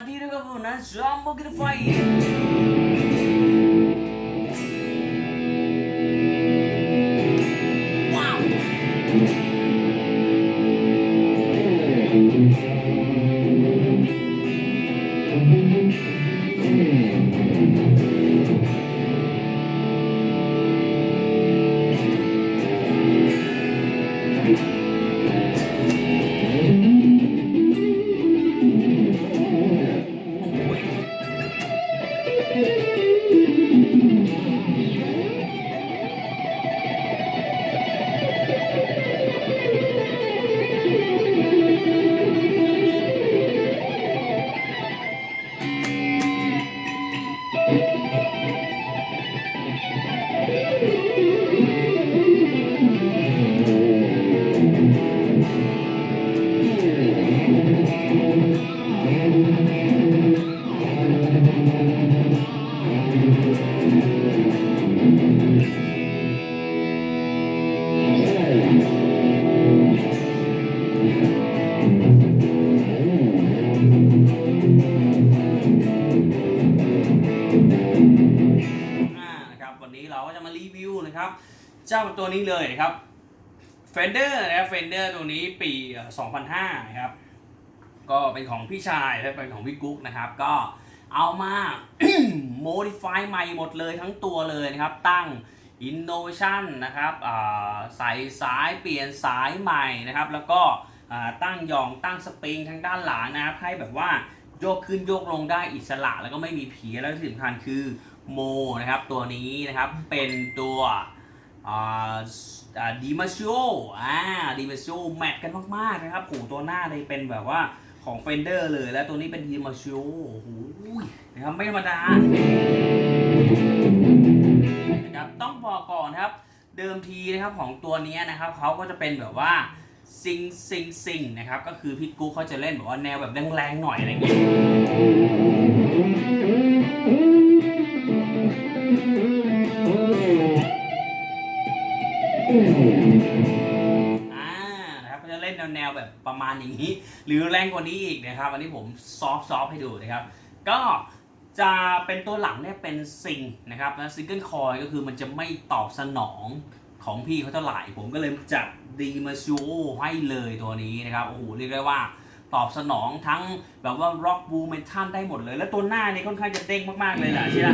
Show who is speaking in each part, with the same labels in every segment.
Speaker 1: ดีนะค ตัวนี้เลยนะครับ Fender นะครับ Fender ตัวนี้ปีเอ่อ2005 นะครับ ก็เป็นของพี่ชายและเป็นของพี่กุ๊กนะครับ ก็เอามา modify ใหม่หมดเลยทั้งตัวเลยนะครับ ตั้ง innovation นะครับใส่สายเปลี่ยนสายใหม่นะครับ แล้วก็ตั้งยองตั้งสปริงทางด้านหลังนะครับ ให้แบบว่าโยกขึ้นโยกลงได้อิสระแล้วก็ไม่มีเพียแล้วที่สำคัญคือโมนะครับ ตัวนี้นะครับเป็นตัว ดีมาชิโออ่าดีมาชิโอแมทกันมาก ๆ นะครับโหตัวหน้าเลยเป็นแบบว่าของ Fender เลย แล้วตัวนี้เป็นดีมาชิโอโอ้โหนะครับไม่ธรรมดานะครับต้องบอกก่อนครับ เดิมทีนะครับของตัวนี้นะครับเขาก็จะเป็นแบบว่าซิงซิงซิงนะครับก็คือพี่กุ๊กเขาจะเล่นแบบว่าแนวแบบแรงๆหน่อยอะไรเงี้ย อ่านะครับเขาจะเล่นแนวๆแบบประมาณอย่างนี้ หรือแรงกว่านี้อีกนะครับ อันนี้ผมซอฟซอฟให้ดูนะครับ ก็จะเป็นตัวหลังเนี่ยเป็นซิงนะครับนะซิงเกิลคอยก็คือมันจะไม่ตอบสนองของพี่เขาเท่าไหร่ ผมก็เลยจัดดีมาชูให้เลยตัวนี้นะครับ โอ้โหเรียกได้ว่าตอบสนองทั้งแบบว่าร็อกบูเมทัลได้หมดเลย แล้วตัวหน้านี่ค่อนข้างจะเด้งมาก ๆ เลยแหละใช่ไหม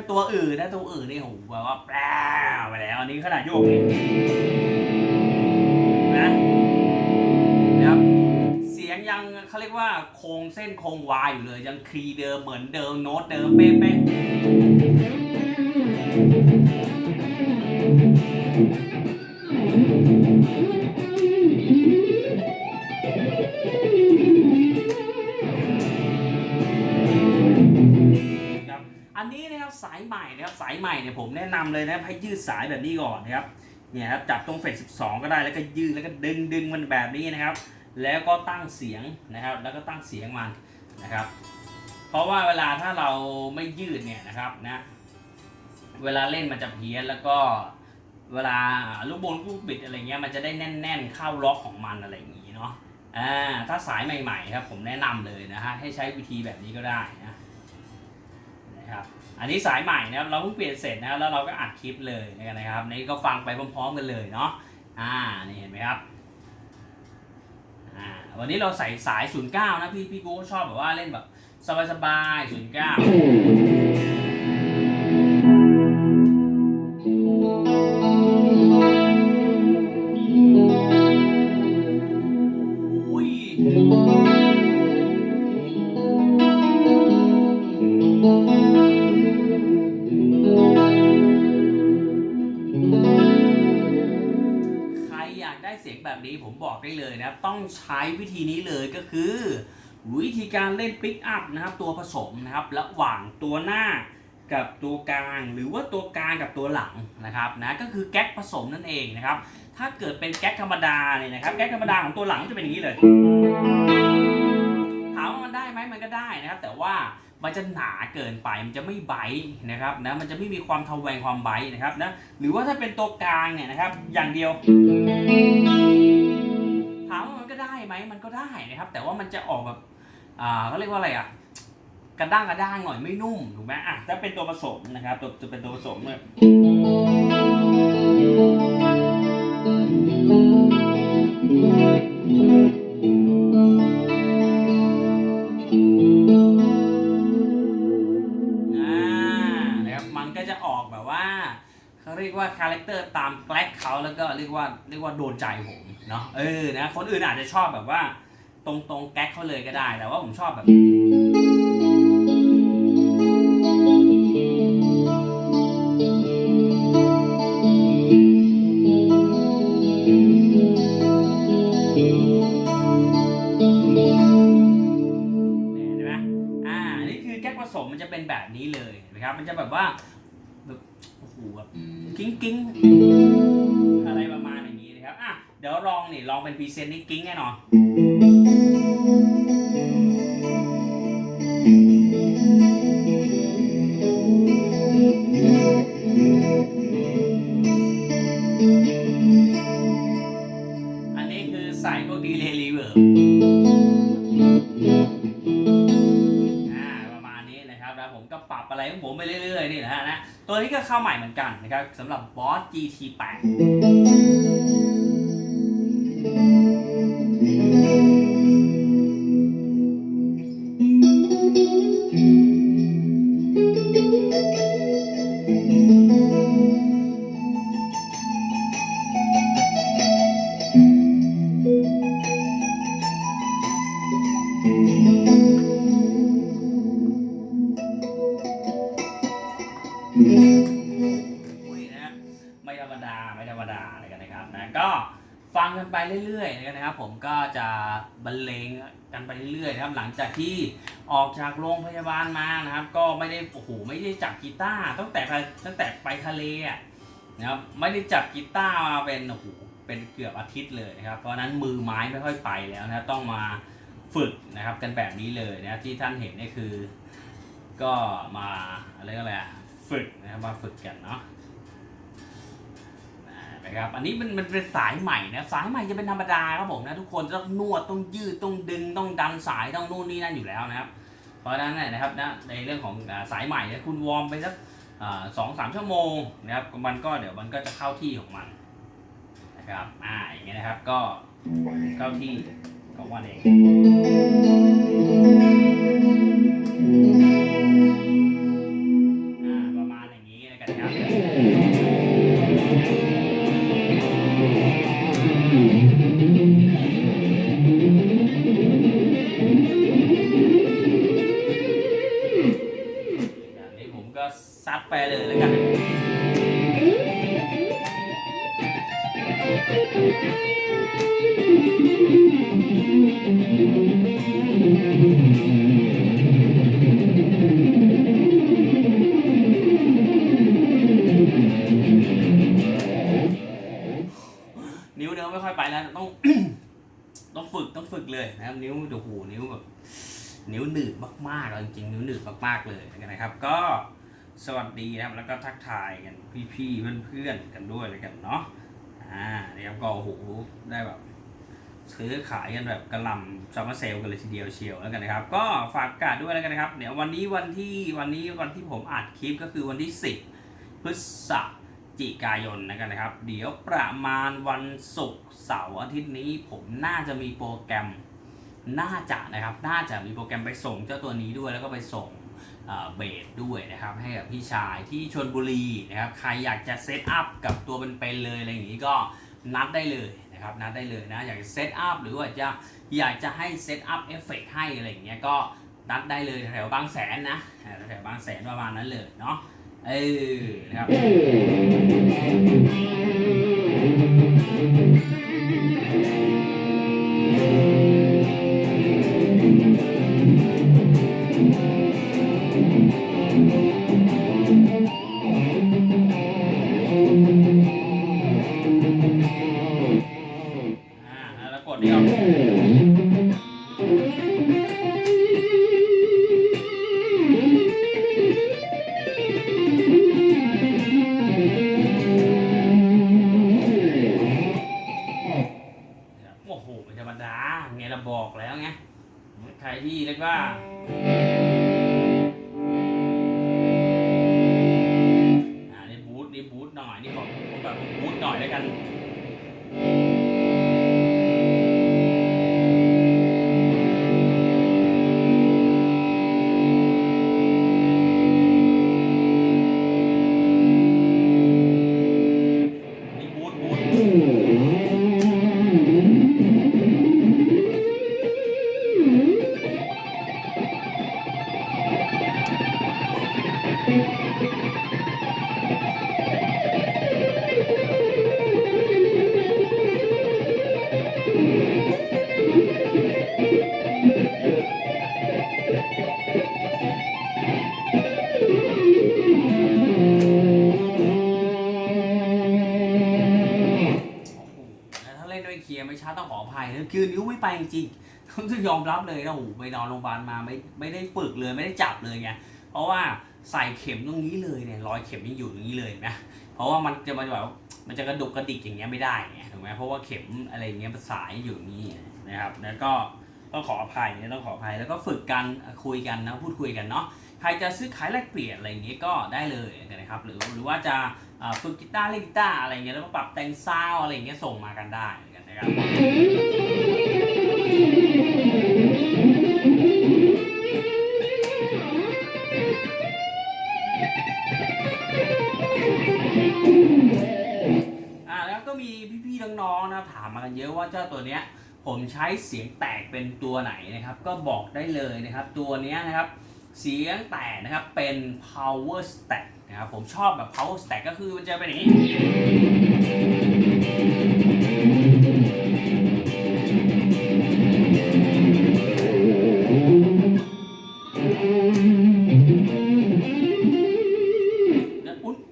Speaker 1: เป็นตัวอื่นนะตัวอื่นนี่โอ้โหแบบว่าแปรไปแล้วอันนี้ขนาดโยกนี่นะนะครับเสียงยังเขาเรียกว่าโครงเส้นโครงวายอยู่เลย ยังคีย์เดิมเหมือนเดิมโน้ตเดิมเป๊ะๆ ใหม่เนี่ยผมแนะนำเลยนะให้ยืดสายแบบนี้ก่อนนะครับเนี่ยครับจับตรงเฟส12 ก็ได้แล้วก็ยืดแล้วก็ดึงดึงมันแบบนี้นะครับ แล้วก็ตั้งเสียงนะครับ แล้วก็ตั้งเสียงมันนะครับ เพราะว่าเวลาถ้าเราไม่ยืดเนี่ยนะครับนะเวลาเล่นมันจะเพี้ยนแล้วก็เวลาลูกบอลลูกบิดอะไรเงี้ยมันจะได้แน่น ๆ เข้าล็อกของมันอะไรอย่างงี้เนาะอ่าถ้าสายใหม่ๆครับผมแนะนำเลยนะฮะให้ใช้วิธีแบบนี้ก็ได้นะนะครับ อันนี้สายใหม่นะครับเราเพิ่งเปลี่ยนเสร็จนะครับแล้วเราก็อัดคลิปเลยนะครับนี่ก็ฟังไปพร้อมๆกันเลยเนาะอ่านี่เห็นไหมครับอ่าวันนี้เราใส่สาย 09 นะพี่พี่กูชอบแบบว่าเล่นแบบสบายๆ09 วิธีการเล่นปิกอัพนะครับตัวผสมนะครับระหว่างตัวหน้ากับตัวกลางหรือว่าตัวกลางกับตัวหลังนะครับนะก็คือแก๊กผสมนั่นเองนะครับ ถ้าเกิดเป็นแก๊กธรรมดาเนี่ยนะครับแก๊กธรรมดาของตัวหลังจะเป็นอย่างนี้เลย ถามว่ามันได้ไหมมันก็ได้นะครับ แต่ว่ามันจะหนาเกินไปมันจะไม่ไบท์นะครับนะมันจะไม่มีความทะแวงความไบท์นะครับนะหรือว่าถ้าเป็นตัวกลางเนี่ยนะครับอย่างเดียวถามว่ามันก็ได้ไหมมันก็ได้นะครับ แต่ว่ามันจะออกแบบ อ่าเขาเรียกว่าอะไรอะกระด้างกระด้างหน่อยไม่นุ่มถูกไหมอะถ้าเป็นตัวผสมนะครับตัวจะเป็นตัวผสมเนี่ยนะครับมันก็จะออกแบบว่าเขาเรียกว่าคาแรคเตอร์ตามแกล็กเขาแล้วก็เรียกว่าเรียกว่าโดนใจผมเนาะเออนะคนอื่นอาจจะชอบแบบว่า ตรงตรงๆแก๊กเขาเลยก็ได้ แต่ว่าผมชอบแบบ เนี่ยเห็นไหมอ่านี่คือแก๊กผสมมันจะเป็นแบบนี้เลยนะครับ มันจะแบบว่าแบบโอ้โหแบบกิ้งกิ้งอะไรประมาณอย่างนี้นะครับ อะ เดี๋ยวลองนี่ลองเป็นพรีเซนต์นี่กิ้งแน่นอน ตัวนี้ก็เข้าใหม่เหมือนกันนะครับสำหรับ Boss GT8 ธรรมดาไม่ธรรมดาอะไรกันนะครับนะก็ฟังกันไปเรื่อยๆนะครับ ผมก็จะบรรเลงกันไปเรื่อยๆนะครับหลังจากที่ออกจากโรงพยาบาลมานะครับ ก็ไม่ได้โอ้โหไม่ได้จับกีตาร์ตั้งแต่ตั้งแต่ไปทะเลอะนะครับไม่ได้จับกีตาร์มาเป็นโอ้โหเป็นเกือบอาทิตย์เลยนะครับ เพราะนั้นมือไม้ไม่ค่อยไปแล้วนะต้องมาฝึกนะครับกันแบบนี้เลยนะที่ท่านเห็นนี่คือ ก็มาอะไรก็อะไรฝึกนะครับมาฝึกกันเนาะ นะครับอันนี้มันมันเป็นสายใหม่นะสายใหม่จะเป็นธรรมดาครับผมนะทุกคนต้องนวดต้องยืดต้องดึงต้องดันสายต้องนู่นนี่นั่นอยู่แล้วนะครับ เพราะฉะนั้นเนี่ยนะครับนะในเรื่องของสายใหม่เนี่ยคุณวอร์มไปสักสองสามชั่วโมงนะครับมันก็เดี๋ยวมันก็จะเข้าที่ของมันนะครับอ่าอย่างเงี้ยนะครับก็เข้าที่ของมันเอง พี่ๆเพื่อนๆกันด้วยเลยกันเนาะอ่านะครับก็โอ้โหได้แบบซื้อขายกันแบบกระลำซัมเมอร์เซลกันเลยทีเดียวเชียวแล้วกันนะครับ ก็ฝากกาศด้วยแล้วกันนะครับเดี๋ยววันนี้วันที่วันนี้วันที่ผมอัดคลิปก็คือวันที่ 10 พฤศจิกายนนะครับ เดี๋ยวประมาณวันศุกร์เสาร์อาทิตย์นี้ผมน่าจะมีโปรแกรมน่าจะนะครับ น่าจะมีโปรแกรมไปส่งเจ้าตัวนี้ด้วยแล้วก็ไปส่ง เบสด้วยนะครับให้กับพี่ชายที่ชนบุรีนะครับใครอยากจะเซตอัพกับตัวเป็นๆเลยอะไรอย่างนี้ก็นัดได้เลยนะครับนัดได้เลยนะอยากจะเซตอัพหรือว่าจะอยากจะให้เซตอัพเอฟเฟกให้อะไรอย่างเงี้ยก็นัดได้เลยแถวบางแสนนะแถวบางแสนประมาณนั้นเลยเนาะเออนะครับ ริงๆต้องยอมรับเลยนะโอ้โหไปนอนโรงพยาบาลมาไม่ไม่ได้ฝึกเลยไม่ได้จับเลยไงเพราะว่าใส่เข็มตรงนี้เลยเนี่ยรอยเข็มยังอยู่ตรงนี้เลยนะเพราะว่ามันจะมันแบบมันจะกระดุกกระดิกอย่างเงี้ยไม่ได้ไงถูกไหมเพราะว่าเข็มอะไรเงี้ยสายอยู่นี้นะครับแล้วก็ต้องขออภัยนะต้องขออภัยแล้วก็ฝึกกันคุยกันนะพูดคุยกันเนาะใครจะซื้อขายแลกเปลี่ยนอะไรอย่างเงี้ยก็ได้เลยนะครับหรือหรือว่าจะฝึกกีตาร์เล่นกีตาร์อะไรเงี้ยแล้วก็ปรับแต่งซาวอะไรเงี้ยส่งมากันได้เหมือนกันนะครับ ว่าเจ้าตัวเนี้ยผมใช้เสียงแตกเป็นตัวไหนนะครับ ก็บอกได้เลยนะครับ ตัวเนี้ยนะครับเสียงแตกนะครับเป็น power stack นะครับผมชอบแบบ power stack ก็คือมันจะเป็นอย่างนี้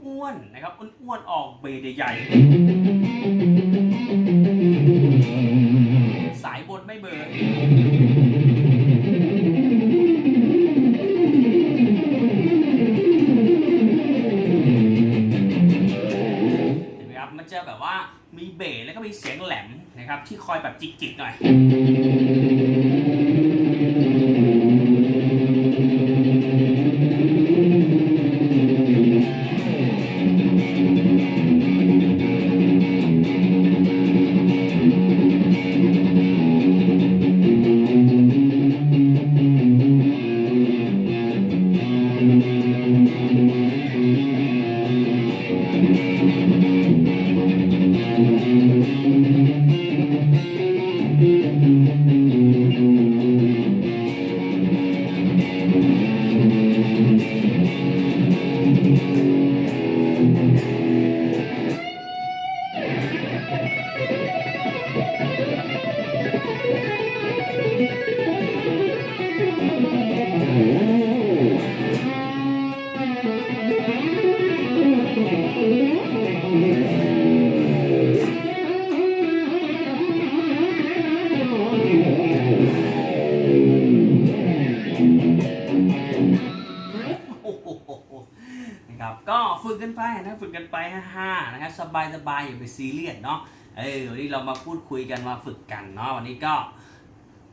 Speaker 1: อ้วนๆนะครับอ้วนๆออกเบสใหญ่ ลมนะครับที่คอยแบบจิกๆหน่อย นะครับก็ฝึกกันไปนะฝึกกันไปฮ่าๆนะครับสบายสบายๆอย่าไปซีเรียสเนาะเออวันนี้เรามาพูดคุยกันมาฝึกกันเนาะวันนี้ก็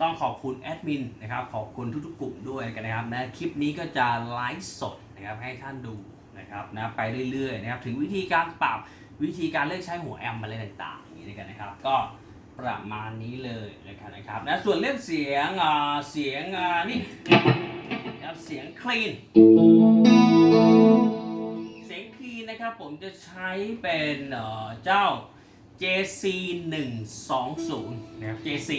Speaker 1: ต้องขอบคุณแอดมินนะครับขอบคุณทุกๆกลุ่มด้วยกันนะครับนะคลิปนี้ก็จะไลฟ์สดนะครับให้ท่านดู นะครับนะไปเรื่อยๆนะครับถึงวิธีการปรับวิธีการเลือกใช้หัวแอมอะไรต่างๆอย่างนี้ด้วยกันนะครับ ก็ประมาณนี้เลยนะครับนะครับนะส่วนเรื่องเสียงอ่าเสียงอ่านี่นะครับเสียงคลีนเสียงคลีนนะครับผมจะใช้เป็นเจ้า JC 120นะครับ JC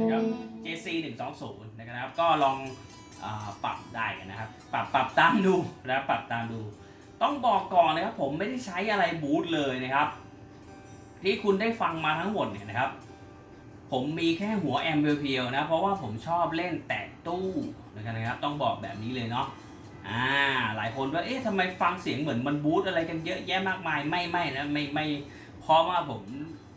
Speaker 1: นะครับ JC 120นะครับก็ลอง ปรับได้กันนะครับ ปรับปรับตามดูนะปรับตามดู ต้องบอกก่อนนะครับผมไม่ได้ใช้อะไรบูทเลยนะครับ ที่คุณได้ฟังมาทั้งหมดเนี่ยนะครับ ผมมีแค่หัวแอมเพียวๆนะเพราะว่าผมชอบเล่นแตะตู้นะครับ ต้องบอกแบบนี้เลยเนาะอ่าหลายคนว่าเอ๊ะทำไมฟังเสียงเหมือนมันบูทอะไรกันเยอะแยะมากมายไม่ไม่นะไม่ไม่เพราะว่าผม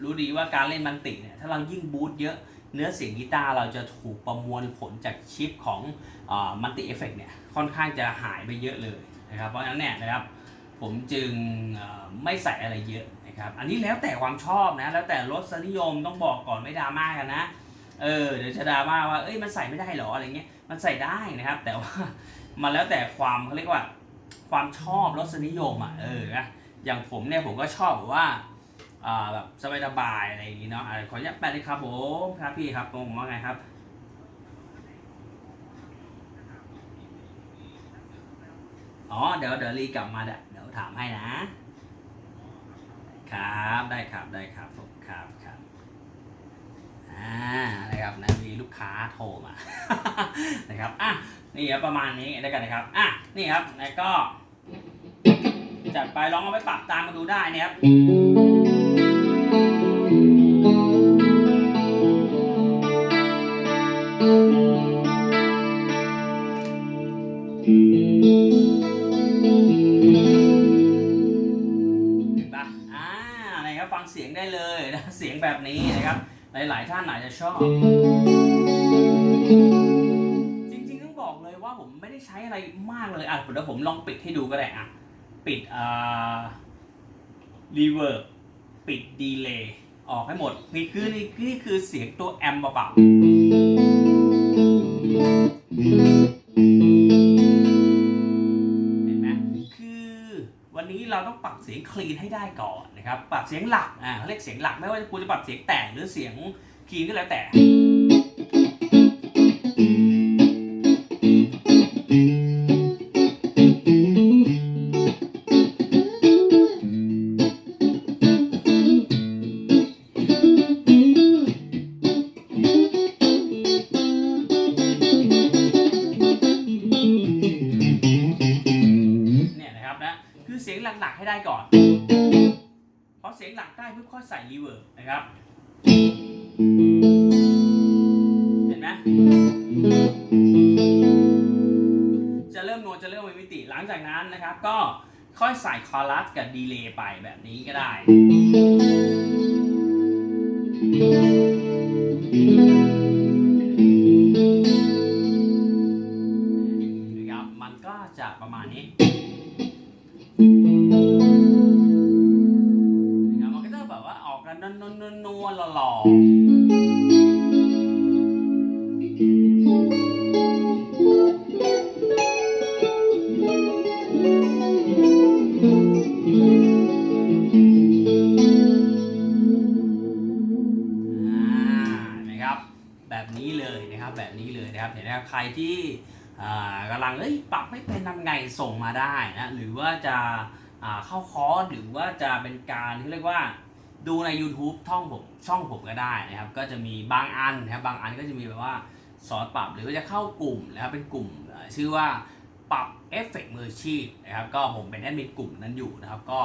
Speaker 1: รู้ดีว่าการเล่นมันติเนี่ยถ้าเรายิ่งบูตเยอะ เนื้อเสียงกีตาร์เราจะถูกประมวลผลจากชิปของมันติเอฟเฟกเนี่ยค่อนข้างจะหายไปเยอะเลยนะครับ เพราะฉะนั้นเนี่ยนะครับผมจึงไม่ใส่อะไรเยอะนะครับ อันนี้แล้วแต่ความชอบนะ แล้วแต่รสนิยมต้องบอกก่อนไม่ดราม่ากันนะ เออเดี๋ยวจะดราม่าว่าเอ้ยมันใส่ไม่ได้หรออะไรเงี้ยมันใส่ได้นะครับ แต่ว่ามันแล้วแต่ความเขาเรียกว่า ความชอบรสนิยมอะเออนะอย่างผมเนี่ยผมก็ชอบแบบว่า อ่าแบบสบายๆอะไรอย่างงี้เนาะขออนุญาตแปลเลยครับผมครับพี่ครับผมว่าไงครับอ๋อเดี๋ยวเดี๋ยวรีกลับมาเดี๋ยวเดี๋ยวถามให้นะ ครับได้ครับได้ครับผมครับครับอ่านะครับนะมีลูกค้าโทรมานะครับอะนี่ครับประมาณนี้แล้วกันนะครับอะนี่ครับแล้วก็จัดไปลองเอาไปปรับตามมาดูได้นะครับ สียงแบบนี้นะครับ หลาย ๆ ท่านอาจจะชอบ จริง ๆ ต้องบอกเลยว่าผมไม่ได้ใช้อะไรมากเลยอะเดี๋ยวผมลองปิดให้ดูก็ได้อะ ปิดอ่ารีเวิร์บปิดดีเลย์ออกให้หมด นี่คือนี่นี่คือเสียงตัวแอมป์เปล่าๆเห็นไหมคือวันนี้เราต้องปรับเสียงคลีนให้ได้ก่อน นะครับปรับเสียงหลักอ่าเขาเรียกเสียงหลักไม่ว่าคุณจะปรับเสียงแต่งหรือเสียงคลีนก็แล้วแต่ เริ่มนวลจะเริ่มมีมิติหลังจากนั้นนะครับ ก็ค่อยใส่คอรัสกับดีเลย์ไปแบบนี้ก็ได้ ส่งมาได้นะหรือว่าจะเข้าคอร์สหรือว่าจะเป็นการที่เรียกว่าดูใน YouTube ช่องผมช่องผมก็ได้นะครับ ก็จะมีบางอันนะครับบางอันก็จะมีแบบว่าสอนปรับหรือว่าจะเข้ากลุ่มนะครับเป็นกลุ่มชื่อว่าปรับเอฟเฟกต์มืออาชีพนะครับก็ผมเป็นแอดมินกลุ่มนั้นอยู่นะครับ ก็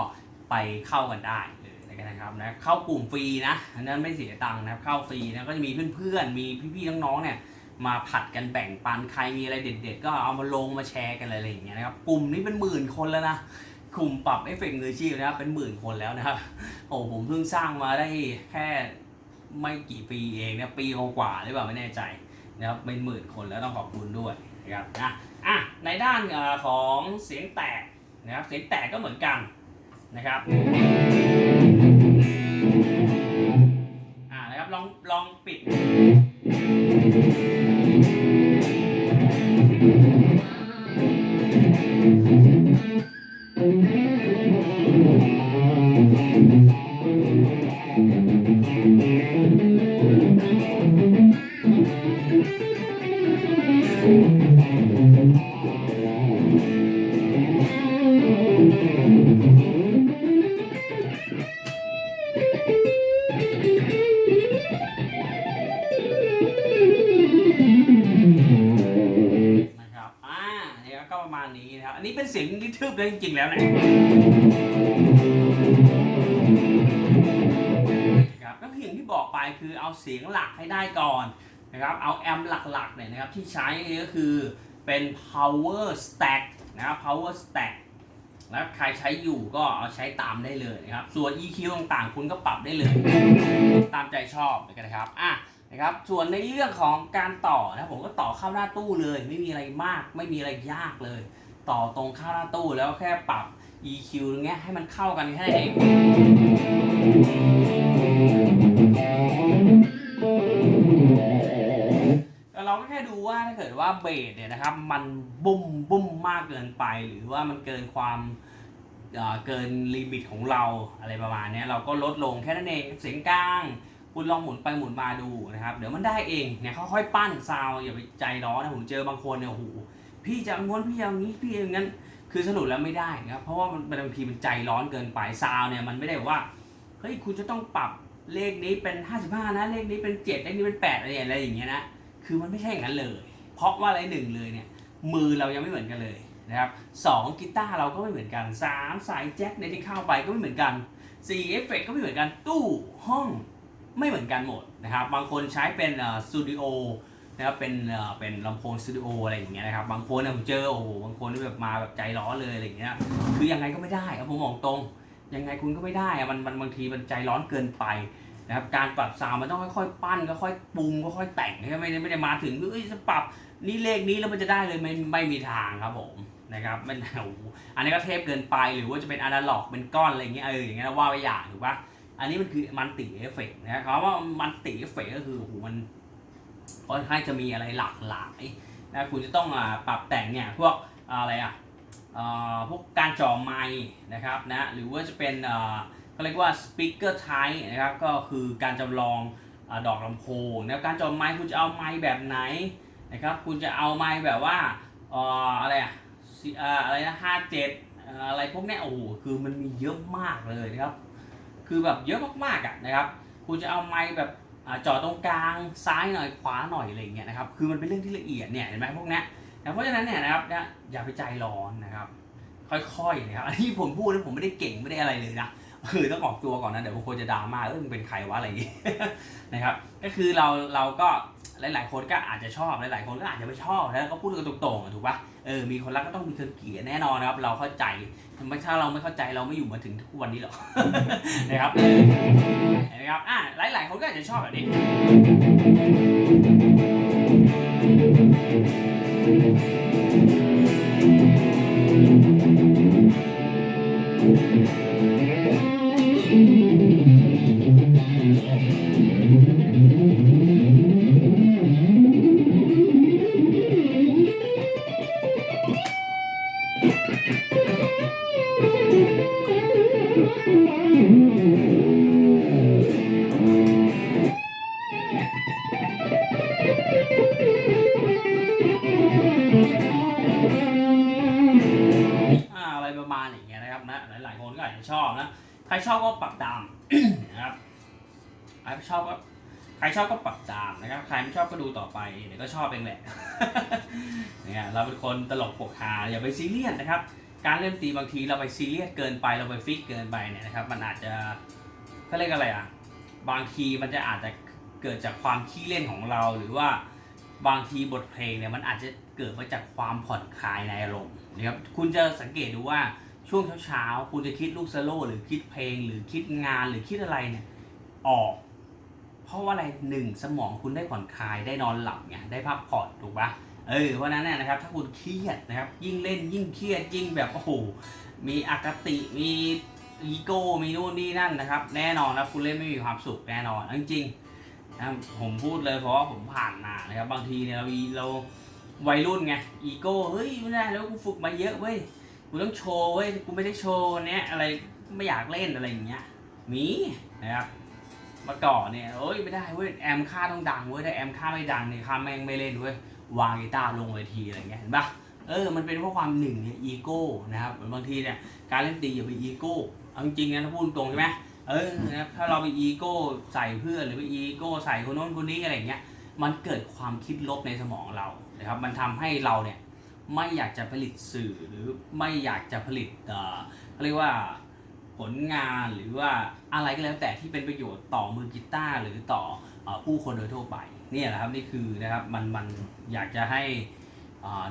Speaker 1: ไปเข้ากันได้เลยนะครับนะเข้ากลุ่มฟรีนะอันนั้นไม่เสียตังค์นะครับเข้าฟรีนะก็จะมีเพื่อนๆมีพี่ๆน้องๆเนี่ย มาผัดกันแบ่งปันใครมีอะไรเด็ด ๆ ก็เอามาลงมาแชร์กันอะไรอย่างเงี้ยนะครับกลุ่มนี้เป็นหมื่นคนแล้วนะกลุ่มปรับเอฟเฟกต์มือชีพนะครับเป็นหมื่นคนแล้วนะครับโอ้ผมเพิ่งสร้างมาได้แค่ไม่กี่ปีเองนะปีกว่าๆหรือเปล่าไม่แน่ใจนะครับเป็นหมื่นคนแล้วต้องขอบคุณด้วยนะครับนะอะในด้านของเสียงแตกนะครับเสียงแตกก็เหมือนกันนะครับ นะครับ อ่านี่ก็ประมาณนี้นะครับ อันนี้เป็นเสียงที่ทึบเลยจริงๆแล้วนะ เอาเสียงหลักให้ได้ก่อนนะครับ เอาแอมป์หลักๆเนี่ยนะครับที่ใช้ก็คือเป็น power stack นะครับ power stack แล้วใครใช้อยู่ก็เอาใช้ตามได้เลยนะครับ ส่วน EQ ต่างๆ คุณก็ปรับได้เลย ตามใจชอบกันนะครับอะนะครับ ส่วนในเรื่องของการต่อนะผมก็ต่อเข้าหน้าตู้เลย ไม่มีอะไรมาก ไม่มีอะไรยากเลย ต่อตรงเข้าหน้าตู้แล้วแค่ปรับ EQ ตรงเงี้ยให้มันเข้ากันแค่นั้นเอง เราก็แค่ดูว่าถ้าเกิดว่าเบสเนี่ยนะครับ มันบุ้มบุ้มมากเกินไป หรือว่ามันเกินความเกินลิมิตของเราอะไรประมาณนี้เราก็ลดลงแค่นั้นเองเสียงกลาง คุณลองหมุนไปหมุนมาดูนะครับ เดี๋ยวมันได้เองเนี่ยค่อยๆปั้นซาวอย่าไปใจร้อนนะผมเจอบางคนเนี่ยโอ้โหพี่จะเอาง้วนพี่จะเอางนี้พี่อย่างนั้นคือสรุปแล้วไม่ได้นะครับเพราะว่ามันบางทีมันใจร้อนเกินไปซาวเนี่ยมันไม่ได้ว่าเฮ้ยคุณจะต้องปรับ เลขนี้เป็น 55 นะ เลขนี้เป็น 7 เลขนี้เป็น8อะไรอะไรอย่างเงี้ยนะ คือมันไม่ใช่อย่างนั้นเลย เพราะว่าอะไรหนึ่งเลยเนี่ย มือเรายังไม่เหมือนกันเลยนะครับสองกีตาร์เราก็ไม่เหมือนกันสามสายแจ็คในที่เข้าไปก็ไม่เหมือนกันสี่เอฟเฟกก็ไม่เหมือนกันตู้ห้องไม่เหมือนกันหมดนะครับ บางคนใช้เป็นสตูดิโอนะครับเป็นเป็นลำโพงสตูดิโออะไรอย่างเงี้ยนะครับ บางคนเนี่ยผมเจอโอ้โหบางคนที่แบบมาแบบใจร้อนเลยอะไรอย่างเงี้ย คือยังไงก็ไม่ได้เอาผมบอกตรง ยังไงคุณก็ไม่ได้อะมันมันบางทีมันใจร้อนเกินไปนะครับการปรับซาวมันต้องค่อยๆปั้นค่อยๆปรุงค่อยๆแต่งไม่ได้ไม่ได้มาถึงเอ้ยจะปรับนี่เลขนี้แล้วมันจะได้เลยไม่ไม่มีทางครับผมนะครับมันโอ้อันนี้ก็เทพเกินไปหรือว่าจะเป็นอนาล็อกเป็นก้อนอะไรอย่างเงี้ยเอออย่างเงี้ยว่าไปอย่างถูกปะอันนี้มันคือมันติเอฟเฟกต์นะครับว่ามันติเอฟเฟกต์ก็คือโอ้โหมันค่อนข้างจะมีอะไรหลากหลายนะคุณจะต้องอ่าปรับแต่งเนี่ยพวกอะไรอะ พวกการจ่อไมค์นะครับนะหรือว่าจะเป็นเอ่อก็เรียกว่า speaker type นะครับก็คือการจำลองอดอกลำโพงนะการจอไมค์คุณจะเอาไมค์แบบไหนนะครับคุณจะเอาไมค์แบบว่าอะไรอะอะไรนะห้าเจ็ดอะไรพวกนี้โอ้โหคือมันมีเยอะมากเลยนะครับ คือแบบเยอะมากๆอะนะครับ คุณจะเอาไมค์แบบอ่าจอดตรงกลางซ้ายหน่อยขวาหน่อยอะไรเงี้ยนะครับ คือมันเป็นเรื่องที่ละเอียดเนี่ยเห็นไหมพวกนี้ นะเพราะฉะนั้นเนี่ยนะครับเนี่ยอย่าไปใจร้อนนะครับ ค่อยๆนะครับอันนี้ผมพูดนะผมไม่ได้เก่งไม่ได้อะไรเลยนะคือต้องออกตัวก่อนนะเดี๋ยวบางคนจะดราม่าเออมึงเป็นใครวะอะไรอย่างงี้นะครับ ก็คือเราเราก็หลายๆคนก็อาจจะชอบหลายๆคนก็อาจจะไม่ชอบแล้วก็พูดกันตรงๆอะถูกปะเออมีคนรักก็ต้องมีคนเกลียดแน่นอนนะครับ เราเข้าใจไม่ถ้าเราไม่เข้าใจเราไม่อยู่มาถึงทุกวันนี้หรอกนะครับเห็นไหมครับอะหลายๆคนก็อาจจะชอบแบบนี้ อ่า ใครชอบก็ปรับตามนะครับใครชอบก็ใครชอบก็ปรับตามนะครับ ใครไม่ชอบก็ดูต่อไปเดี๋ยวก็ชอบเองแหละเนี่ยเราเป็นคนตลกปกฮาอย่าไปซีเรียสนะครับ การเล่นตีบางทีเราไปซีเรียสเกินไปเราไปฟิกเกินไปเนี่ยนะครับ มันอาจจะเขาเรียกอะไรอะบางทีมันจะอาจจะเกิดจากความขี้เล่นของเราหรือว่าบางทีบทเพลงเนี่ยมันอาจจะเกิดมาจากความผ่อนคลายในอารมณ์นะครับคุณจะสังเกตดูว่า ช่วงเช้าๆคุณจะคิดลูกสโลหรือคิดเพลงหรือคิดงานหรือคิดอะไรเนี่ยออก เพราะว่าอะไรหนึ่งสมองคุณได้ผ่อนคลายได้นอนหลับไงได้พักผ่อนถูกปะเออเพราะฉะนั้นเนี่ยนะครับ ถ้าคุณเครียดนะครับ ยิ่งเล่นยิ่งเครียดยิ่งแบบโอ้โหมีอคติมีอีโก้มีนู่นนี่นั่นนะครับ แน่นอนนะคุณเล่นไม่มีความสุขแน่นอนจริงๆนะผมพูดเลยเพราะว่าผมผ่านมานะครับ บางทีเนี่ยเราเราวัยรุ่นไงอีโก้เฮ้ยไม่ได้แล้วกูฝึกมาเยอะเว้ย กูต้องโชว์เว้ยกูไม่ได้โชว์เนี้ยอะไรไม่อยากเล่นอะไรอย่างเงี้ยมีนะครับมื่อก่อนเนี่ยเอ้ยไม่ได้เว้ยแอมค่าต้องดังเว้ยถ้าแอมค่าไม่ดังเนี่ยค่าแม่งไม่เล่นเว้ยวางกีตาร์ลงเวทีอะไรเงี้ยเห็นปะเออมันเป็นเพราะความหนึ่งเนี่ยอีโก้นะครับบางทีเนี่ยการเล่นดนตรีอย่าไปอีโก้เอาจริงๆนะถ้าพูดตรงใช่ไหมเออนะครับถ้าเราไปอีโก้ใส่เพื่อนหรือไปอีโก้ใส่คนโน้นคนนี้อะไรเงี้ยมันเกิดความคิดลบในสมองเรานะครับมันทำให้เราเนี่ย ไม่อยากจะผลิตสื่อหรือไม่อยากจะผลิตเขาเรียกว่าผลงานหรือว่าอะไรก็แล้วแต่ที่เป็นประโยชน์ต่อมือกีตาร์หรือต่ออผู้คนโดยทั่วไปเนี่ยแหละครับนี่คือนะครับมันมันอยากจะให้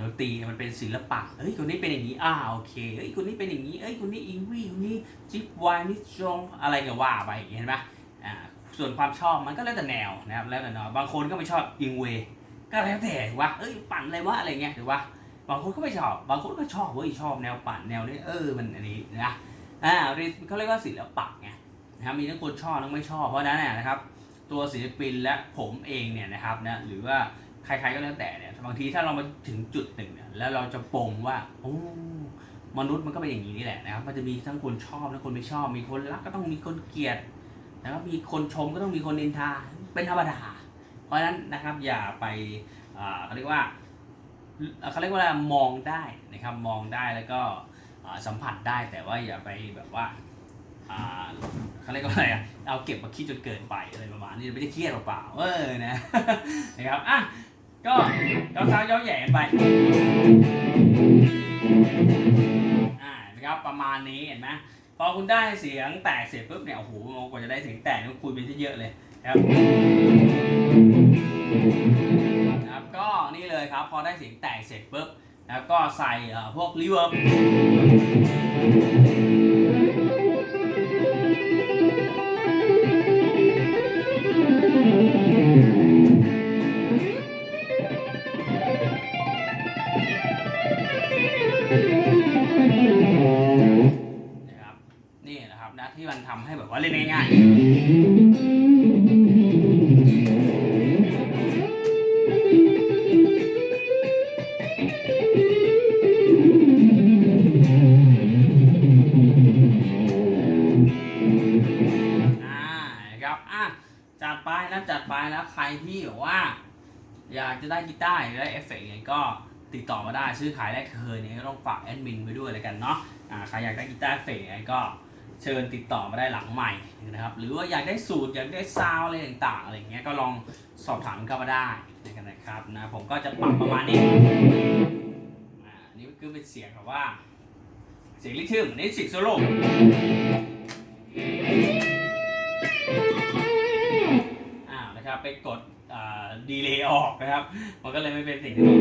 Speaker 1: ดนตรีมันเป็นศิลปะเฮ้ยคนนี้เป็นอย่างนี้อ่าโอเคเฮ้ยคนนี้เป็นอย่างนี้เอ้ยคนนี้อิงวี่คนนี้จิ๊บวายนี่จงอะไรก็ว่าไปเห็นไหมอ่าส่วนความชอบมันก็แล้วแต่แนวนะครับแล้วแต่แนวบางคนก็ไม่ชอบอิงเวยก็แล้วแต่ถูกปะเอ้ยปั่นอะไรวะอะไรเงี้ยถูกปะ บางคนก็ไม่ชอบ บางคนก็ชอบเว้ยชอบแนวปั่นแนวนี้เออมันอันนี้นะอ่าเขาเรียกว่าศิลปะไงนะครับมีทั้งคนชอบทั้งไม่ชอบเพราะนั้นเนยนะครับ ตัวศิลปินและผมเองเนี่ยนะครับนะหรือว่าใครๆก็แล้วแต่เนี่ยบางทีถ้าเรามาถึงจุดหนึ่งเนี่ยแล้วเราจะปรงว่าโอ้มนุษย์มันก็เป็นอย่างนี้นี่แหละนะครับมันจะมีทั้งคนชอบและคนไม่ชอบ มีคนรักก็ต้องมีคนเกลียดนะครับมีคนชมก็ต้องมีคนนินทาเป็นธรรมดาเพราะฉะนั้นนะครับอย่าไปอ่าเขาเรียกว่า เขาเรียกว่ามองได้นะครับมองได้แล้วก็สัมผัสได้แต่ว่าอย่าไปแบบว่าเขาเรียกว่าอะไรอะเอาเก็บมาคิดจนเกินไปอะไรประมาณนี้ไม่ได้เครียดเปล่าเออนะนะครับอะก็ก็เช้าย้อนแหย่ไปอ่านะครับประมาณนี้เห็นไหมพอคุณได้เสียงแตกเสร็จปุ๊บเนี่ยโอ้โหกว่าจะได้เสียงแตกนี่คุยไปเยอะเลยนะครับ เลยครับ พอได้เสียงแตกเสร็จปุ๊บนะครับก็ใส่พวกรีเวิร์บนะครับนี่นะครับนะที่มันทำให้แบบว่าเล่นง่ายๆ ใครที่แบบว่า อยากจะได้กีตาร์หรือได้เอฟเฟกต์เนี่ยก็ติดต่อมาได้ซื้อขายได้เคยเนี่ยก็ต้องฝากแอดมินไว้ด้วยเลยกันเนาะอ่าใครอยากได้กีตาร์เอฟเฟกต์เนี่ยก็เชิญติดต่อมาได้หลังใหม่นะครับ หรือว่าอยากได้สูตรอยากได้ซาวอะไรต่างๆอะไรอย่างเงี้ยก็ลองสอบถามเข้ามาได้นะครับนะผมก็จะปรับประมาณนี้อ่านี่ก็เป็นเสียงแบบว่า เสียงลิทึมนี่เสียงโซโล่ นะครับไปกดดีเลย์ออกนะครับ มันก็เลยไม่เป็นสิ่งที่ต้อง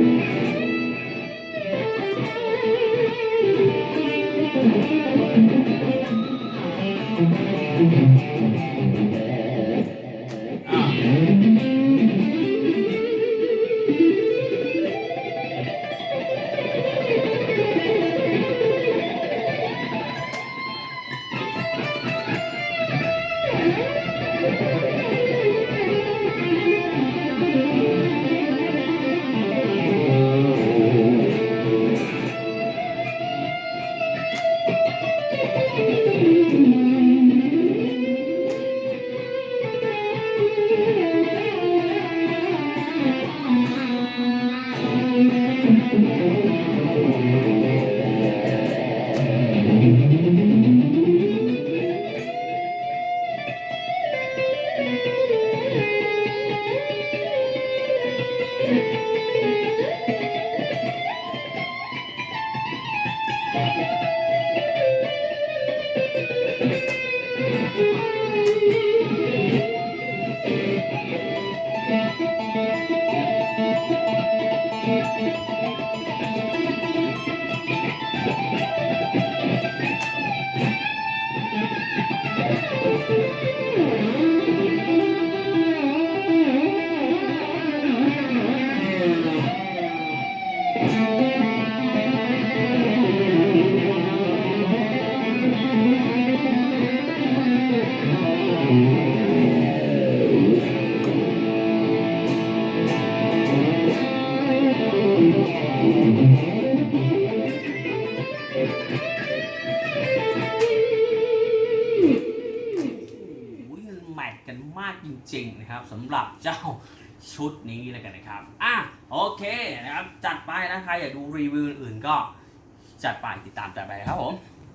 Speaker 1: จัดไปที่ติดตามจัดไปครับ